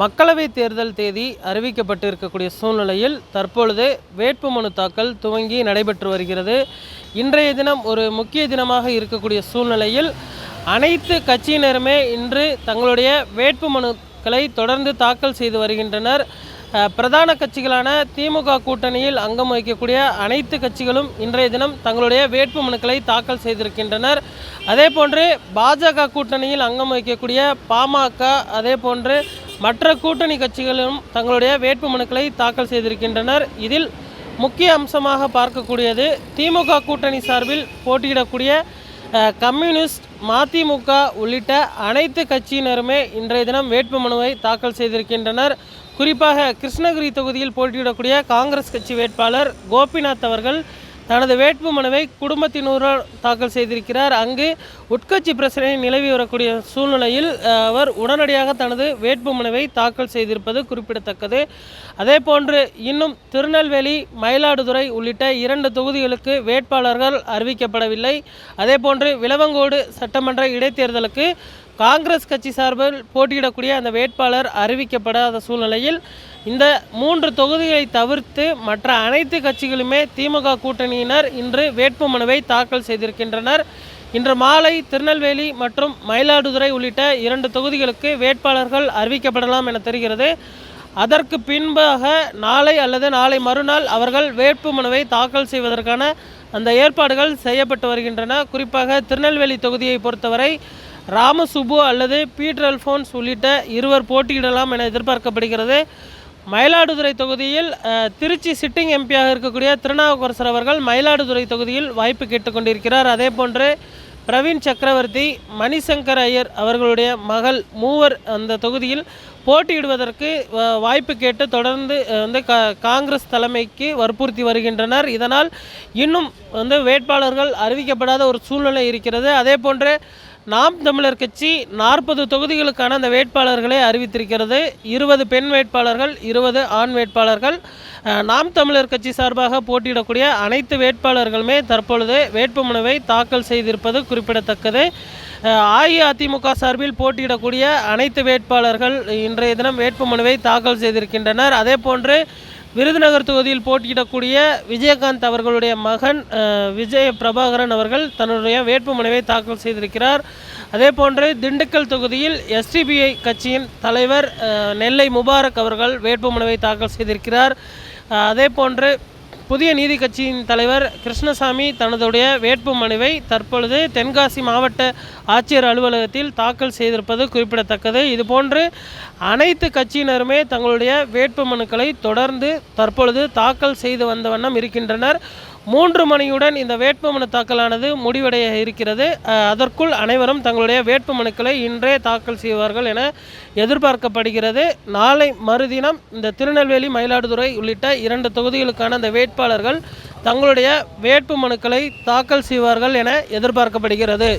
மக்களவை தேர்தல் தேதி அறிவிக்கப்பட்டு இருக்கக்கூடிய சூழ்நிலையில் தற்பொழுது வேட்புமனு தாக்கல் துவங்கி நடைபெற்று வருகிறது. இன்றைய தினம் ஒரு முக்கிய தினமாக இருக்கக்கூடிய சூழ்நிலையில் அனைத்து கட்சியினருமே இன்று தங்களுடைய வேட்புமனுக்களை தொடர்ந்து தாக்கல் செய்து வருகின்றனர். பிரதான கட்சிகளான திமுக கூட்டணியில் அங்கம் வகிக்கக்கூடிய அனைத்து கட்சிகளும் இன்றைய தினம் தங்களுடைய வேட்புமனுக்களை தாக்கல் செய்திருக்கின்றனர். அதே போன்று பாஜக கூட்டணியில் அங்கம் வகிக்கக்கூடிய பாமக அதே போன்று மற்ற கூட்டணி கட்சிகளும் தங்களுடைய வேட்புமனுக்களை தாக்கல் செய்திருக்கின்றனர். இதில் முக்கிய அம்சமாக பார்க்கக்கூடியது திமுக கூட்டணி சார்பில் போட்டியிடக்கூடிய கம்யூனிஸ்ட் மதிமுக உள்ளிட்ட அனைத்து கட்சியினருமே இன்றைய தினம் வேட்புமனுவை தாக்கல் செய்திருக்கின்றனர். குறிப்பாக கிருஷ்ணகிரி தொகுதியில் போட்டியிடக்கூடிய காங்கிரஸ் கட்சி வேட்பாளர் கோபிநாத் அவர்கள் தனது வேட்புமனுவை குடும்பத்தினூரால் தாக்கல் செய்திருக்கிறார். அங்கு உட்கட்சி பிரச்சனை நிலவி வரக்கூடிய சூழ்நிலையில் அவர் உடனடியாக தனது வேட்புமனுவை தாக்கல் செய்திருப்பது குறிப்பிடத்தக்கது. அதே போன்று இன்னும் திருநெல்வேலி மயிலாடுதுறை உள்ளிட்ட இரண்டு தொகுதிகளுக்கு வேட்பாளர்கள் அறிவிக்கப்படவில்லை. அதே போன்று விளவங்கோடு சட்டமன்ற இடைத்தேர்தலுக்கு காங்கிரஸ் கட்சி சார்பில் போட்டியிடக்கூடிய அந்த வேட்பாளர் அறிவிக்கப்படாத சூழ்நிலையில் இந்த மூன்று தொகுதிகளை தவிர்த்து மற்ற அனைத்து கட்சிகளுமே திமுக கூட்டணியினர் இன்று வேட்புமனுவை தாக்கல் செய்திருக்கின்றனர். இன்று மாலை திருநெல்வேலி மற்றும் மயிலாடுதுறை உள்ளிட்ட இரண்டு தொகுதிகளுக்கு வேட்பாளர்கள் அறிவிக்கப்படலாம் என தெரிகிறது. அதற்கு பின்பாக நாளை அல்லது நாளை மறுநாள் அவர்கள் வேட்புமனுவை தாக்கல் செய்வதற்கான அந்த ஏற்பாடுகள் செய்யப்பட்டு வருகின்றன. குறிப்பாக திருநெல்வேலி தொகுதியை பொறுத்தவரை ராமசுபு அல்லது பீட்டர் அல்ஃபோன்ஸ் உள்ளிட்ட இருவர் போட்டியிடலாம் என எதிர்பார்க்கப்படுகிறது. மயிலாடுதுறை தொகுதியில் திருச்சி சிட்டிங் எம்பியாக இருக்கக்கூடிய திருநாவுக்கரசர் அவர்கள் மயிலாடுதுறை தொகுதியில் வாய்ப்பு கேட்டுக்கொண்டிருக்கிறார் அதே போன்று பிரவீன் சக்கரவர்த்தி மணிசங்கர் ஐயர் அவர்களுடைய மகள் மூவர் அந்த தொகுதியில் போட்டியிடுவதற்கு வாய்ப்பு கேட்டு தொடர்ந்து வந்து கா காங்கிரஸ் தலைமைக்கு வற்புறுத்தி வருகின்றனர். இதனால் இன்னும் வந்து வேட்பாளர்கள் அறிவிக்கப்படாத ஒரு சூழ்நிலை இருக்கிறது. அதே போன்று நாம் தமிழர் கட்சி நாற்பது தொகுதிகளுக்கான அந்த வேட்பாளர்களை அறிவித்திருக்கிறது. இருபது பெண் வேட்பாளர்கள் இருபது ஆண் வேட்பாளர்கள். நாம் தமிழர் கட்சி சார்பாக போட்டியிடக்கூடிய அனைத்து வேட்பாளர்களுமே தற்பொழுது வேட்புமனுவை தாக்கல் செய்திருப்பது குறிப்பிடத்தக்கது. அஇஅதிமுக சார்பில் போட்டியிடக்கூடிய அனைத்து வேட்பாளர்கள் இன்றைய தினம் வேட்புமனுவை தாக்கல் செய்திருக்கின்றனர். அதே போன்று விருதுநகர் தொகுதியில் போட்டியிடக்கூடிய விஜயகாந்த் அவர்களுடைய மகன் விஜய பிரபாகரன் அவர்கள் தன்னுடைய வேட்புமனுவை தாக்கல் செய்திருக்கிறார். அதே போன்று திண்டுக்கல் தொகுதியில் எஸ்டிபிஐ கட்சியின் தலைவர் நெல்லை முபாரக் அவர்கள் வேட்புமனுவை தாக்கல் செய்திருக்கிறார். அதே போன்று புதிய நீதி கட்சியின் தலைவர் கிருஷ்ணசாமி தனதுடைய வேட்பு மனுவை தற்பொழுது தென்காசி மாவட்ட ஆட்சியர் அலுவலகத்தில் தாக்கல் செய்திருப்பது குறிப்பிடத்தக்கது. இதுபோன்று அனைத்து கட்சியினருமே தங்களுடைய வேட்பு மனுக்களை தொடர்ந்து தற்பொழுது தாக்கல் செய்து வந்த வண்ணம் இருக்கின்றனர். மூன்று மணியுடன் இந்த வேட்புமனு தாக்கலானது முடிவடைய இருக்கிறது. அதற்குள் அனைவரும் தங்களுடைய வேட்புமனுக்களை இன்றே தாக்கல் செய்வார்கள் என எதிர்பார்க்கப்படுகிறது. நாளை மறுதினம் இந்த திருநெல்வேலி மயிலாடுதுறை உள்ளிட்ட இரண்டு தொகுதிகளுக்கான அந்த வேட்பாளர்கள் தங்களுடைய வேட்புமனுக்களை தாக்கல் செய்வார்கள் என எதிர்பார்க்கப்படுகிறது.